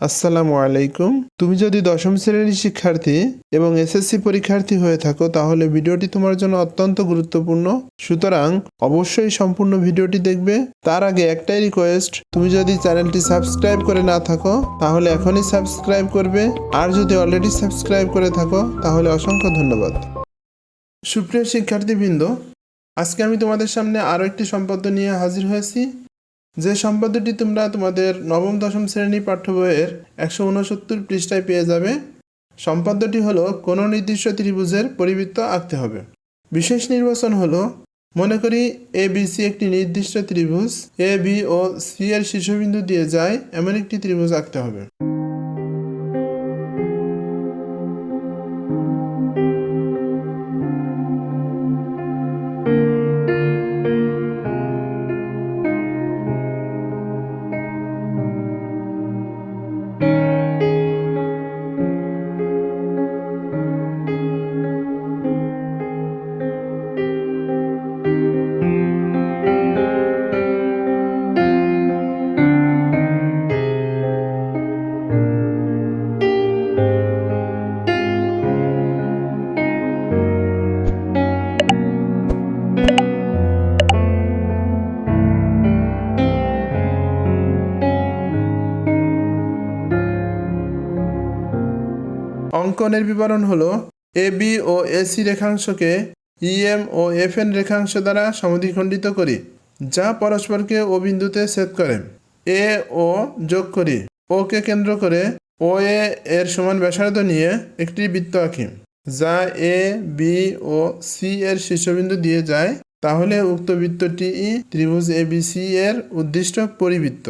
আসসালামু আলাইকুম। তুমি যদি দশম শ্রেণির শিক্ষার্থী এবং এসএসসি পরীক্ষার্থী হয়ে থাকো, তাহলে ভিডিওটি তোমার জন্য অত্যন্ত গুরুত্বপূর্ণ। সুতরাং অবশ্যই সম্পূর্ণ ভিডিওটি দেখবে। তার আগে একটাই রিকোয়েস্ট তুমি যদি চ্যানেলটি সাবস্ক্রাইব করে না থাকো, তাহলে এখনই সাবস্ক্রাইব করবে। আর যদি অলরেডি সাবস্ক্রাইব করে থাকো, তাহলে অসংখ্য ধন্যবাদ। সুপ্রিয় শিক্ষার্থীবৃন্দ, আজকে আমি তোমাদের সামনে আরও একটি সম্পদ নিয়ে হাজির হয়েছি। যে সম্পাদ্যটি তোমরা তোমাদের নবম, দশম শ্রেণি পাঠ্য বইয়ের একশো উনসত্তর পৃষ্ঠায় পেয়ে যাবে সম্পাদ্যটি হলো কোনো নির্দিষ্ট ত্রিভুজের পরিবৃত্ত আঁকতে হবে। বিশেষ নির্বাচন হলো, মনে করি এ সি একটি নির্দিষ্ট ত্রিভুজ এ বি ও সি এর শীর্ষবিন্দু দিয়ে যায়, এমন একটি ত্রিভুজ আঁকতে হবে। অঙ্কনের বিবরণ হলো এ, বি ও এসি রেখাংশকে ইএম ও এফ এন রেখাংশ দ্বারা সমদ্বিখণ্ডিত করি, যা পরস্পরকে ও বিন্দুতে ছেদ করে। এ, ও যোগ করি, ও কে কেন্দ্র করে ও, এ, এর সমান ব্যাসার্ধ নিয়ে একটি বৃত্ত আঁকি, যা এ, বি ও সি এর শীর্ষবিন্দু দিয়ে যায়, তাহলে উক্ত বৃত্তটি ত্রিভুজ এ, বি, সি এর উদ্দিষ্ট পরিবৃত্ত।